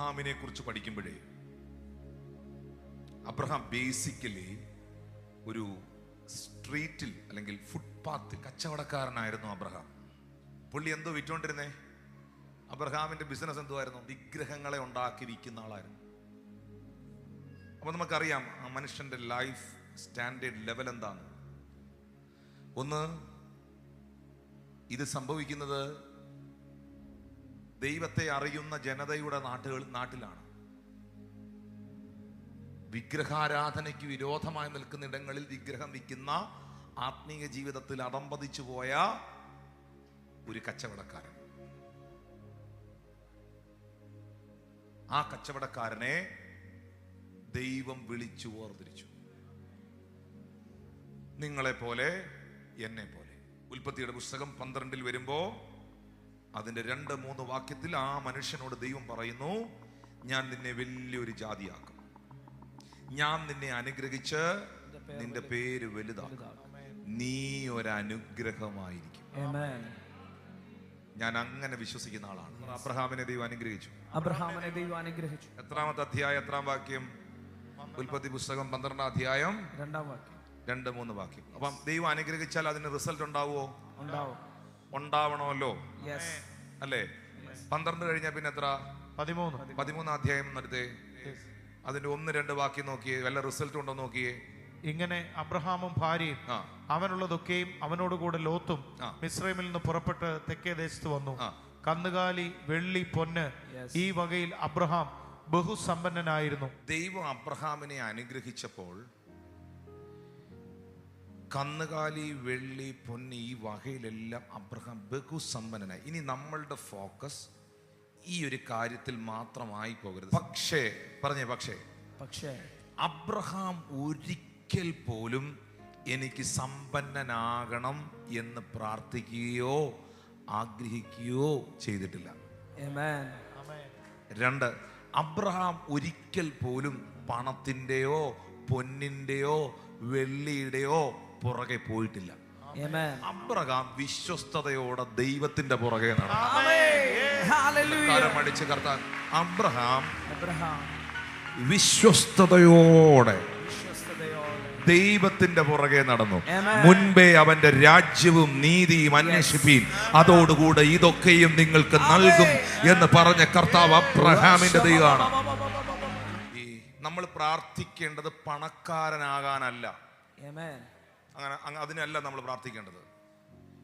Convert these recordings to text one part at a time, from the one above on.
അബ്രഹാമിനെ കുറിച്ച് പഠിക്കുമ്പോഴേ Abraham basically ഒരു സ്ട്രീറ്റിൽ അല്ലെങ്കിൽ ഫുട്പാത്ത് കച്ചവടക്കാരനായിരുന്നു അബ്രഹാം. പുള്ളി എന്തോ വിറ്റോണ്ടിരുന്നേ? അബ്രഹാമിന്റെ ബിസിനസ് എന്തുമായിരുന്നു വിഗ്രഹങ്ങളെ ഉണ്ടാക്കി വിൽക്കുന്ന ആളായിരുന്നു. അപ്പൊ നമുക്കറിയാം ആ മനുഷ്യന്റെ ലൈഫ് സ്റ്റാൻഡേർഡ് ലെവൽ എന്താണ്. ഒന്ന് ഇത് സംഭവിക്കുന്നത് ദൈവത്തെ അറിയുന്ന ജനതയുടെ നാട്ടുകൾ നാട്ടിലാണ്. വിഗ്രഹാരാധനയ്ക്ക് വിരോധമായി നിൽക്കുന്ന ഇടങ്ങളിൽ വിഗ്രഹം വിൽക്കുന്ന ആത്മീയ ജീവിതത്തിൽ അടംപതിച്ചു പോയ ഒരു കച്ചവടക്കാരൻ. ആ കച്ചവടക്കാരനെ ദൈവം വിളിച്ചു വേർതിരിച്ചു. നിങ്ങളെ പോലെ എന്നെ പോലെ ഉൽപ്പത്തിയുടെ പുസ്തകം പന്ത്രണ്ടിൽ വരുമ്പോ അതിന്റെ രണ്ട് മൂന്ന് വാക്യത്തിൽ ആ മനുഷ്യനോട് ദൈവം പറയുന്നു ഞാൻ നിന്നെ വലിയൊരു ജാതിയാക്കും. ഞാൻ നിന്നെ അനുഗ്രഹിച്ച് നിന്റെ പേര് വലുതാക്കും. നീ ഒരനുഗ്രഹമായിരിക്കും. ഞാൻ അങ്ങനെ വിശ്വസിക്കുന്ന ആളാണ്. അബ്രഹാമിനെ ദൈവം അനുഗ്രഹിച്ചു. അബ്രഹാമിനെ ദൈവം അനുഗ്രഹിച്ചു. എത്രാമത്തെ അധ്യായം എത്രാം വാക്യം? ഉൽപ്പത്തി പുസ്തകം പന്ത്രണ്ടാം അധ്യായം. രണ്ടാം വാക്യം. രണ്ട് മൂന്ന് വാക്യം. അപ്പം ദൈവം അനുഗ്രഹിച്ചാൽ അതിന് റിസൾട്ട് ഉണ്ടാവുമോ ഉണ്ടാവും. ഉണ്ടാവണമല്ലോ? അല്ലേ? പന്ത്രണ്ട് കഴിഞ്ഞാൽ പിന്നെ എത്ര? പതിമൂന്ന്. പതിമൂന്ന് അധ്യായം നടത്തേ അതിന്റെ ഒന്ന് രണ്ട് ബാക്കി നോക്കിയേ വല്ല റിസൾട്ട് ഉണ്ടോ നോക്കിയേ? ഇങ്ങനെ അബ്രഹാമും ഭാര്യയും അവനുള്ളതൊക്കെയും അവനുള്ളതൊക്കെയും അവനോടുകൂടെ ലോത്തും മിശ്രമിൽ മിസ്രൈമിൽ നിന്ന് പുറപ്പെട്ട് തെക്കേ ദേശത്ത് വന്നു. ആ. കന്നുകാലി വെള്ളി പൊന്ന് ഈ വകയിൽ അബ്രഹാം ബഹുസമ്പന്നനായിരുന്നു. ദൈവം അബ്രഹാമിനെ അനുഗ്രഹിച്ചപ്പോൾ കന്നുകാലി വെള്ളി പൊന്നി ഈ വകയിലെല്ലാം അബ്രഹാം ബഹുസമ്പന്നനായി. ഇനി നമ്മളുടെ ഫോക്കസ് ഈ ഒരു കാര്യത്തിൽ മാത്രമായി പോകരുത് പക്ഷേ പറഞ്ഞേ പക്ഷേ. പക്ഷേ. അബ്രഹാം ഒരിക്കൽ പോലും എനിക്ക് സമ്പന്നനാകണം എന്ന് പ്രാർത്ഥിക്കുകയോ ആഗ്രഹിക്കുകയോ ചെയ്തിട്ടില്ല. രണ്ട് അബ്രഹാം ഒരിക്കൽ പോലും പണത്തിന്റെയോ പൊന്നിന്റെയോ വെള്ളിയുടെയോ പുറകെ പോയിട്ടില്ല. അബ്രഹാം വിശ്വസ്തയോടെ ദൈവത്തിന്റെ പുറകെ നടന്നു. കർത്താൻ. അബ്രഹാം വിശ്വസ്തയോടെ ദൈവത്തിന്റെ പുറകെ നടന്നു. മുൻപേ അവന്റെ രാജ്യവും നീതിയും അന്വേഷിപ്പീൻ. അതോടുകൂടെ ഇതൊക്കെയും നിങ്ങൾക്ക് നൽകും എന്ന് പറഞ്ഞ കർത്താവ് അബ്രഹാമിന്റെ ദൈവമാണ്. നമ്മൾ പ്രാർത്ഥിക്കേണ്ടത് പണക്കാരനാകാനല്ല. അങ്ങനെ അങ്ങ- അതിനല്ല നമ്മൾ പ്രാർത്ഥിക്കേണ്ടത്.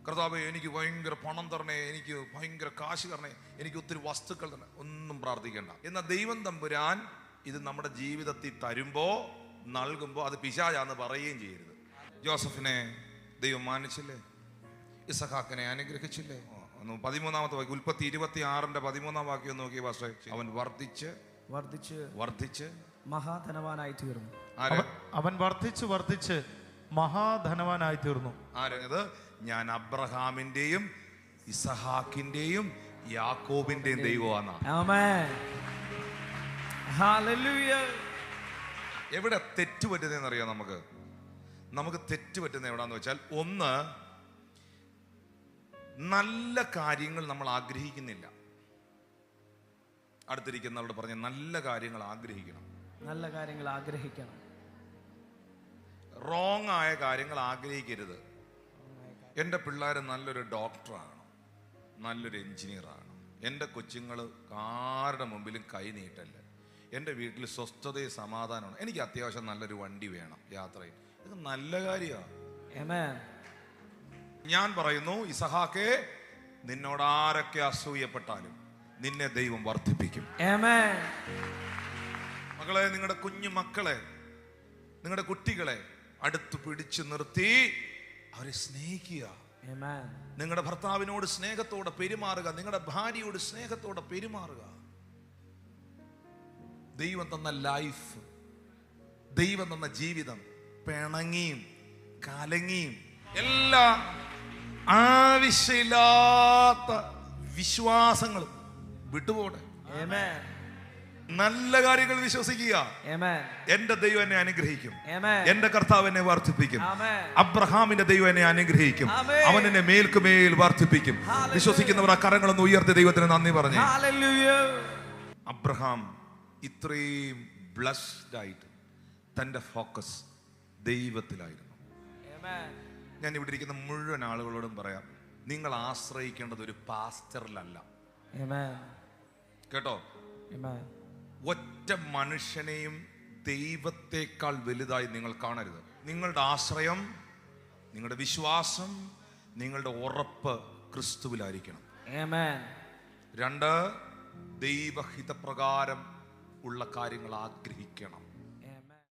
കർത്താവ് എനിക്ക് ഭയങ്കര പണം തരണേ എനിക്ക് ഭയങ്കര കാശ് തരണേ എനിക്ക് ഒത്തിരി വസ്തുക്കൾ തരണേ ഒന്നും പ്രാർത്ഥിക്കേണ്ട. എന്നാൽ ദൈവം തമ്പുരാൻ ഇത് നമ്മുടെ ജീവിതത്തിൽ തരുമ്പോൾ നൽകുമ്പോൾ അത് പിശാചാന്ന് പറയുകയും ചെയ്യരുത്. ജോസഫിനെ ദൈവം മാനിച്ചില്ലേ? ഇസഹാക്കിനെ അനുഗ്രഹിച്ചില്ലേ? പതിമൂന്നാമത്തെ വാക്യം ഉൽപ്പത്തി ഇരുപത്തി ആറിന്റെ പതിമൂന്നാം വാക്യം നോക്കി പക്ഷേ അവൻ വർദ്ധിച്ച് വർദ്ധിച്ച് വർദ്ധിച്ച് മഹാധനവാനായി തീർന്നു. അവൻ- അവൻ വർദ്ധിച്ച് വർദ്ധിച്ച് മഹാധനവാനായി തീർന്നു. ആര് ഇത് ഞാൻ അബ്രഹാമിന്റെയും ഇസഹാക്കിന്റെയും യാക്കോബിന്റെയും ദൈവമാണ്. എവിടെ തെറ്റ് പറ്റുന്നതെന്ന് അറിയാം നമുക്ക്? നമുക്ക് തെറ്റ് പറ്റുന്ന എവിടാന്ന് വെച്ചാൽ ഒന്ന് നല്ല കാര്യങ്ങൾ നമ്മൾ ആഗ്രഹിക്കുന്നില്ല. അടുത്തിരിക്കുന്നവരോട് പറഞ്ഞ നല്ല കാര്യങ്ങൾ ആഗ്രഹിക്കണം. നല്ല കാര്യങ്ങൾ ആഗ്രഹിക്കണം. റോങ് ആയ കാര്യങ്ങൾ ആഗ്രഹിക്കരുത്. എന്റെ പിള്ളേർ നല്ലൊരു ഡോക്ടറാണ്. നല്ലൊരു എഞ്ചിനീയറാണ് എന്റെ കൊച്ചുങ്ങൾ ആരുടെ മുമ്പിലും കൈ നീട്ടല്ല. എന്റെ വീട്ടിൽ സ്വസ്ഥതയും സമാധാനമാണ് എനിക്ക് അത്യാവശ്യം നല്ലൊരു വണ്ടി വേണം യാത്രയിൽ. ഇത് നല്ല കാര്യമാണ്. ഞാൻ പറയുന്നു ഇസഹാക്കെ നിന്നോട് ആരൊക്കെ അസൂയപ്പെട്ടാലും നിന്നെ ദൈവം വർദ്ധിപ്പിക്കും. മകളെ നിങ്ങളുടെ കുഞ്ഞു മക്കളെ നിങ്ങളുടെ കുട്ടികളെ അടുത്ത് പിടിച്ചു നിർത്തി അവരെ സ്നേഹിക്കുക. നിങ്ങളുടെ ഭർത്താവിനോട് സ്നേഹത്തോടെ പെരുമാറുക നിങ്ങളുടെ ഭാര്യയോട് സ്നേഹത്തോടെ പെരുമാറുക ദൈവം തന്ന ലൈഫ് ദൈവം തന്ന ജീവിതം പിണങ്ങിയും കലങ്ങിയും എല്ലാ ആവശ്യമില്ലാത്ത വിശ്വാസങ്ങളും വിട്ടുപോടെ. നല്ല കാര്യങ്ങൾ വിശ്വസിക്കുക. എന്റെ ദൈവം എന്നെ അനുഗ്രഹിക്കും. എന്റെ കർത്താവ് എന്നെ വർദ്ധിപ്പിക്കും. അബ്രഹാമിന്റെ ദൈവം എന്നെ അനുഗ്രഹിക്കും. അവൻ എന്നെ മേൽക്കുമേൽ വർദ്ധിപ്പിക്കും വിശ്വസിക്കുന്നവർ ആ കരങ്ങളൊന്ന് ഉയർത്തി ദൈവത്തിന് നന്ദി പറഞ്ഞു. അബ്രഹാം ഇത്രയും ബ്ലസ്ഡ് ആയിട്ട് തന്റെ ഫോക്കസ് ദൈവത്തിലായിരുന്നു. ഞാൻ ഇവിടെ ഇരിക്കുന്ന മുഴുവൻ ആളുകളോടും പറയാം നിങ്ങൾ ആശ്രയിക്കേണ്ടത് ഒരു പാസ്റ്ററിലല്ല. കേട്ടോ. ഒറ്റ മനുഷ്യനെയും ദൈവത്തെക്കാൾ വലുതായി നിങ്ങൾ കാണരുത്. നിങ്ങളുടെ ആശ്രയം നിങ്ങളുടെ വിശ്വാസം നിങ്ങളുടെ ഉറപ്പ് ക്രിസ്തുവിലായിരിക്കണം. Amen. രണ്ട് ദൈവഹിതപ്രകാരം ഉള്ള കാര്യങ്ങൾ ആഗ്രഹിക്കണം.